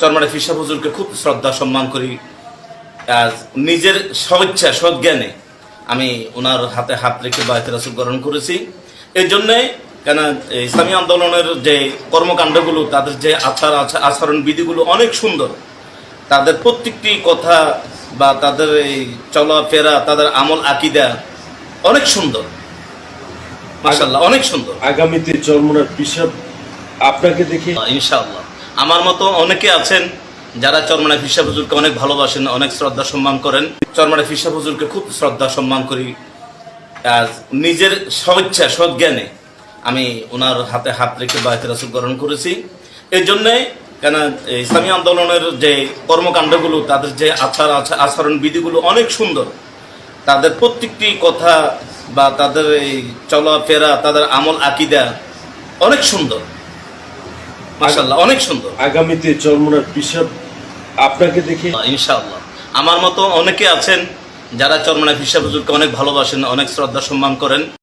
চরমারে visa হুজুরকে খুব শ্রদ্ধা সম্মান করি। আর নিজের স্বেচ্ছা সজ্ঞানে আমি ওনার হাতে হাত রেখে বায়তে রাসুল গ্রহণ করেছি। এই জন্যে কেন ইসলামী আন্দোলনের যে কর্মকাণ্ডগুলো তাদের যে আচার আচরণ বিধিগুলো অনেক সুন্দর। তাদের প্রত্যেকটি কথা বা তাদের এই চলাফেরা তাদের আমল আকিদা অনেক সুন্দর। মাসাল্লাহ অনেক সুন্দর। আগামীতে চরমনার পিসাব আপনাকে দেখে ইনশাআল্লাহ। আমার মতো অনেকে আছেন যারা চরমানা ফিসা হুজুরকে অনেক ভালোবাসেন, অনেক শ্রদ্ধা সম্মান করেন। চরমানা ফিসা হুজুরকে খুব শ্রদ্ধা সম্মান করি। নিজের স্বেচ্ছা সজ্ঞানে আমি ওনার হাতে হাত রেখে বায়তে রাসুল গ্রহণ করেছি। এই জন্যে কেন ইসলামী আন্দোলনের যে কর্মকাণ্ডগুলো, তাদের যে আচার আচা- আচরণ বিধিগুলো অনেক সুন্দর। তাদের প্রত্যেকটি কথা বা তাদের এই চলাফেরা, তাদের আমল আকিদা অনেক সুন্দর। মাসাল্লাহ অনেক সুন্দর। আগামীতে চরমনার পিসাব আপনাকে দেখে ইনশাআল্লাহ। আমার মতো অনেকে আছেন যারা চরমানা হিসাব হুজুরকে অনেক ভালোবাসেন অনেক শ্রদ্ধা সম্মান করেন।